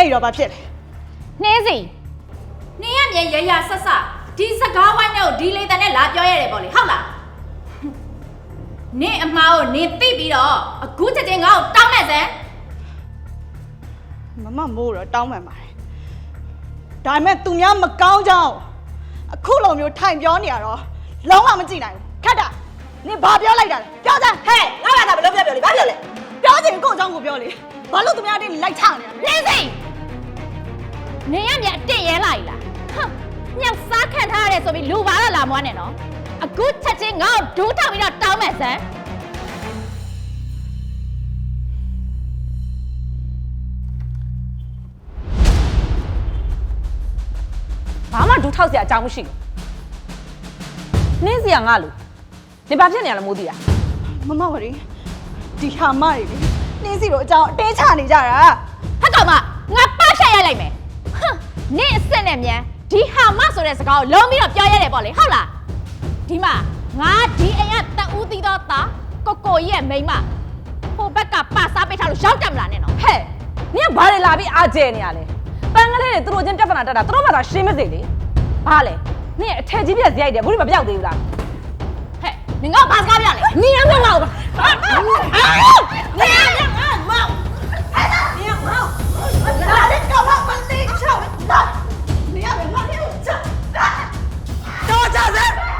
အဲ့ဒီတော့ဘာဖြစ်လဲနှင်းစီနင်ရမြန်ရရဆက်ဆက်ဒီစကားဝိုင်းနဲ့ကိုဒီလေတန်နဲ့လာပြောရတယ်ပေါ့လေဟုတ်လားနင်အမားကိုနင်သိပြီးတော့အခုချက်ချင်းငါ့ကိုတောင်းမဲ့စမ်းမမမိုးတော့တောင်းပန်ပါတယ်ဒါပေမဲ့သူများမကောင်းကြောင်းအခုလိုမျိုးထိုင်ပြောနေရတော့လုံးဝမကြည့်နိုင်ဘူးခက်တာနင်ဘာပြောလိုက်တာလဲပြောစမ်းဟဲ့ငါကသာဘယ်လိုပြောပြောလဲဘာပြောလဲပြောချင်ကိုယ့်အကြောင်းကိုပြောလေဘာလို့သူများအတင်းလိုက်ချနေရလဲနှင်းစီ နင်ရမြန်အတစ်ရဲလာ ਈ လားဟမ်ညောက်စားခံထားရတယ်ဆိုပြီးလူပါတော့လာမွားနဲ့နော်အခုချက်ချင်းငါ့ကိုဒူးထောက်ပြီးတော့တောင်းမဲ့စမ်းဘာမှဒူးထောက်စရာအကြောင်းမရှိဘူးနင်းစရာငါလူနေဘာဖြစ်နေရလဲမိုးတီးတာမမဝရီဒီဟာမတွေလေနှင်းစီတို့အကြောင်းအတင်းချနေကြတာဟက်ကောင်မငါပတ်ချက်ရိုက်လိုက်မယ်ဟမ် နင့်အစ်စ်နဲ့မြန်ဒီဟာမဆိုတဲ့စကားကိုလုံးပြီးတော့ပြောရတယ်ပေါ့လေဟုတ်လားဒီမှာငါဒီအိမ်ကတအူးသီးတော့တာကိုကိုကြီးရဲ့မိန်းမဟိုဘက်ကပါစားပေးထားလို့ရောက်တက်မလားနဲ့နော်ဟဲ့နင်းကဘာတွေလာပြီးအားကျဲနေရလဲတန်ကလေးတွေသူတို့ချင်းပြဿနာတက်တာသူတို့ဘာသာရှင်းမစေလေဘာလဲနင်းအထက်ကြီးပြက်ဇရိုက်တယ်ဘူးဒီမပြောက်သေးဘူးလားဟဲ့နင်ကဘာစကားပြောလဲနင်းရမ်းမငါ့ကို